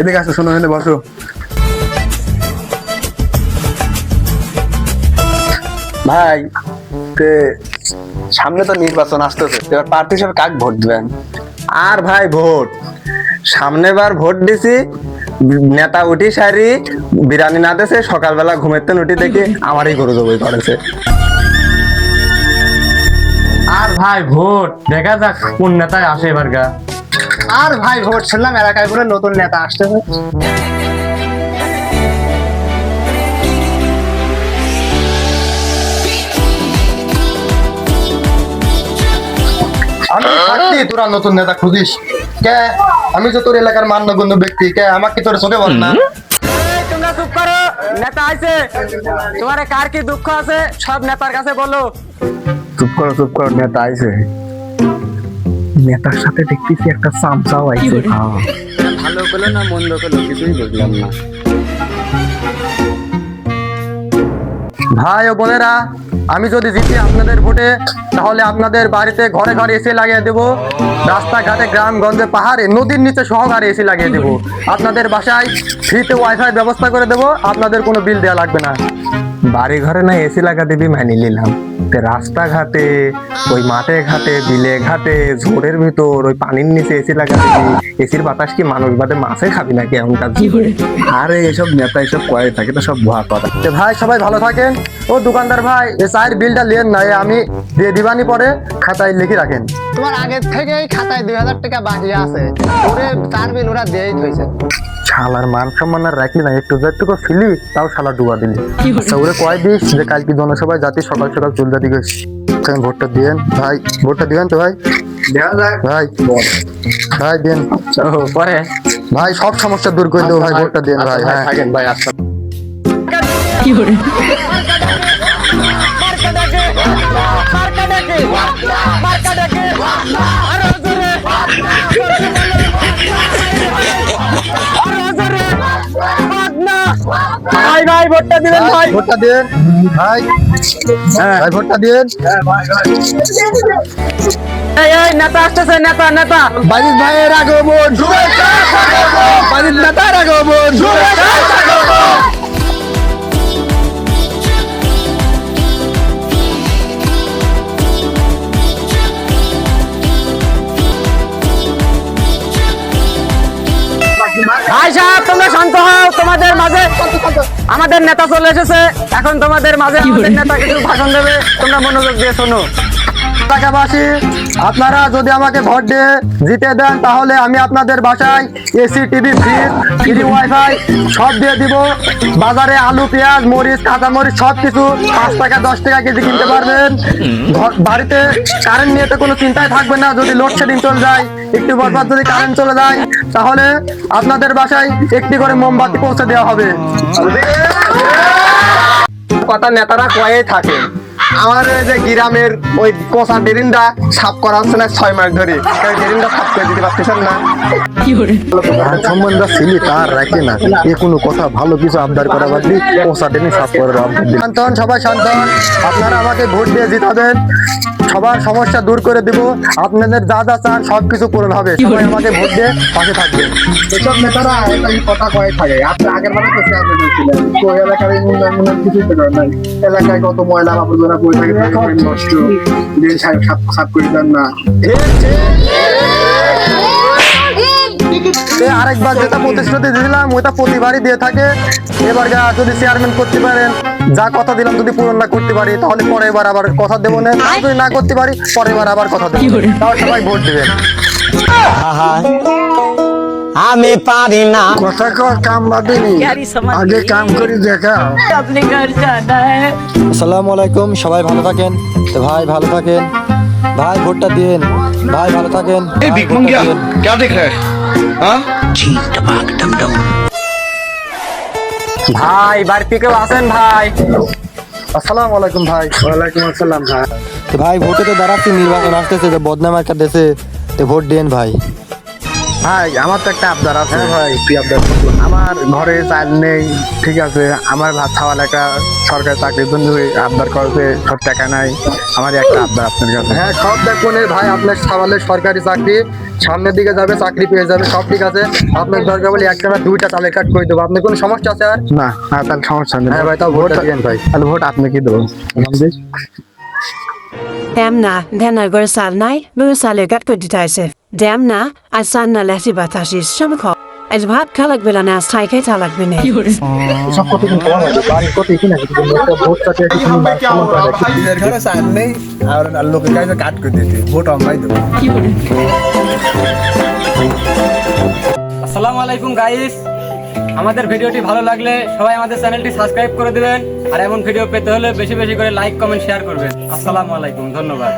এদিকে আসো শোনো এখানে বসো। ভাই তে সামনে তো নির্বাচন আসতেছে এবার প্রার্থী হিসেবে কাক ভোট দিবেন? আর ভাই ভোট। সামনেবার ভোট দিছি নেতা উঠি সারি বিরানি না দেছে সকালবেলা ঘুমের তো উঠি দেখি আমারই গরু জবই করেছে। আর ভাই ভোট দেখা যাক কোন নেতায় আসে এবার গা। আর ভাই ভোট শুনলাম এলাকায় করে নতুন নেতা আসতেছে আমি থাকতি তোরা নতুন নেতা খুঁজিস। কে? আমি যে তোর এলাকার মান্যগণ্য ব্যক্তি কে? আমাকে তোর চোখে বল না? তোমরা চুপ করো নেতা আইছে। তোমার কার কি দুঃখ আছে? সব নেতার কাছে বলো। চুপ করো চুপ করো নেতা আইছে। নেতার সাথে দেখতেছি একটা চামচাও আইছে হ্যাঁ। ভালো করল না মন্দ করল কিছুই বুঝলাম না। ভাই ও বোনেরা আমি যদি জিতি আপনাদের ভোটে তাহলে আপনাদের বাড়িতে ঘরে ঘরে এসি লাগিয়ে দেব। রাস্তাঘাটে গ্রামগঞ্জে পাহাড়ে নদীর নিচে সহকারে এসি লাগিয়ে দেব। আপনাদের বাসায় ফ্রিতে ওয়াইফাই ব্যবস্থা করে দেব। আপনাদের কোনো বিল দেওয়া লাগবে না। বাড়ি ঘরে না এসি লাগা দিবি মানি নিলাম তে রাস্তাঘাটে ওই মাঠে ঘাটে বিলে ঘাটে ঝোড়ের ভিতর ওই পানির নিচে এসি লাগা দিবি। এসির বাতাস কি মানুষ বাদে মাছে খাবি নাকি এমনকার আরে এসব নেতা এসব কয়ে থাকে তো সব ভুয়া কথা। তো ভাই সবাই ভালো থাকেন? ও দোকানদার ভাই এই চায়ের বিলটা লেন না আমি দিয়ে দিবানি পরে খাতায় লিখে রাখেন। তোমার আগের থেকেই খাতায় দুই হাজার টাকা বাকি আছে। ওরে তার বিল ওরা দিয়েই থইছে। শালার মান সম্মান আর রাখলি না একটু একটু করে ফিলি তাও শালা ডুবা দিলি। আচ্ছা ওরে কয় দিস যে কালকে জনসভায় জাতি সকাল সকাল চুল জাতি গেছ ভোটটা দিয়েন ভাই। ভোটটা দিবেন তো ভাই। ভাই। ভাই দেন পরে। ভাই সব সমস্যা দূর করে দেবো ভাই। ভোটটা দেন ভাই হ্যাঁ। থাকেন ভাই আচ্ছা। ভাই ভাই ভোটটা দিবেন ভাই। ভোটটা দেন ভাই। ভাই ভোটটা দেন। এই এই নেতা আসতেছে নেতা নেতা। বাজিত ভাইয়ের আগমন শুভেচ্ছা বাজিত নেতার আগমন শুভেচ্ছা আমাদের নেতা চলে এসেছে। এখন তোমাদের মাঝে আমাদের নেতা কিছু ভাষণ দেবে। তোমরা মনোযোগ দিয়ে শোনো। এলাকাবাসী আপনারা যদি আমাকে ভোট দিয়ে জিতে দেন, তাহলে আমি আপনাদের বাসায় AC, TV, fridge, free wifi সব দিয়ে দিব। বাজারে আলু, পেঁয়াজ, মরিচ কাঁচা মরিচ সব কিছু পাঁচ টাকা, দশ টাকা কেজি কিনতে পারবেন। বাড়িতে কারেন্ট নিয়ে তো কোনো চিন্তায় থাকবে না। যদি লোডশেডিং চলে যায়, একটু পর যদি কারেন্ট চলে যায়, তাহলে আপনাদের বাসায় একটি করে মোমবাতি পৌঁছে দেওয়া হবে। কথা নেতারা কয়ে থাকে আমার ওই যে গ্রামের ওই কোষা ডেরিনটা সাফ করা হচ্ছে না ছয় মাস ধরে। ডেরিনটা সাফ করে দিতে পারতেছেন না। সম্বন্ধ ছিলি তার রাখে না। এ কোনো কথা ভালো কিছু আবদার করা বাদ ডেরিন সাফ করে আবদার দিই শান্তন সবাই শান্তন আপনারা আমাকে ভোট দিয়ে জিতাবেন। সবার সমস্যা দূর করে দিব। আপনাদের যা যা চান সব কিছু পূরণ হবে। সবাই আমাকে ভোট দিয়ে পাশে থাকবেন। এসব নেতারা এই কথা কয়ে থাকে। আপনি আগের মানে তো চেয়ারম্যান ছিলেন। তো এলাকার উন্নয়ন করেন নাই। এলাকায় কত ময়লা আবর্জনা পড়ে থাকে নষ্ট। সাফ সাফ করে দেন না। আরেকবার যেটা প্রতিশ্রুতি দিলাম ওইটা প্রতিবারই দিয়ে থাকে। এবার যা যদি চেয়ারম্যান করতে পারেন যা কথা দিলাম যদি পূরণ না করতে পারি তাহলে পরের বার আবার কথা দেবো না। যদি না করতে পারি পরের বার আবার কথা দেবো। তাও সবাই ভোট দেবেন। আমি পারি না কথা কর কাম বাদিনি আগে কাম করে দেখা अपने घर जाना है আসসালামু আলাইকুম সবাই ভালো থাকেন তো ভাই ভালো থাকেন ভাই ভোটটা দিন ভাই ভালো থাকেন ভাই, ভোটটা দিন। ভাই বাড়িতে কেউ আসেন ভাই আসসালামু আলাইকুম ভাই ওয়ালাইকুম আসসালাম ভাই তো ভাই ভোটে তো দাঁড়াচ্ছি নির্বাচন আসতেছে যে বদনাম একটা দেশে তো ভোট দেন ভাই ভাই আমার তো একটা আবদার আছে। ভাই কি আবদার আমার ঘরে চাল নেই ঠিক আছে। আমার ভাত খাওয়ার একটা সরকারি চাকরির জন্য আবদার করছে সব টাকা নাই। আমার একটা আবদার আপনার কাছে। হ্যাঁ সব দেখুন ভাই আপনার সওয়ালে সরকারি চাকরি সামনের দিকে যাবে চাকরি পেয়ে যাবে সব ঠিক আছে। আপনার দরকার বলে একটা না দুইটা চালের কাট করে দেবো। আপনার কোনো সমস্যা আছে আর? না আর তাহলে সমস্যা নেই। হ্যাঁ ভাই তাও ভোটটা দিন ভাই। তাহলে ভোট আপনি কি দেবো Demna, denna går salnai, musalle gat good detaise. Demna, as sanna leti batashi shamko. As bhat kalak bilana staike talak bine. সব কত দিন কম হবে বাড়ির কত কিনা ভোটটা দিয়ে কিছু ঘরে চাল নেই আর লোকের কাছে কাট করে দিতে ভোট আমরাই দেবো আসসালামু আলাইকুম গাইস আমাদের ভিডিওটি ভালো লাগলে সবাই আমাদের চ্যানেলটি সাবস্ক্রাইব করে দিবেন। আর এমন ভিডিও পেতে হলে বেশি বেশি করে লাইক, কমেন্ট শেয়ার করবেন। আসসালামু আলাইকুম, ধন্যবাদ।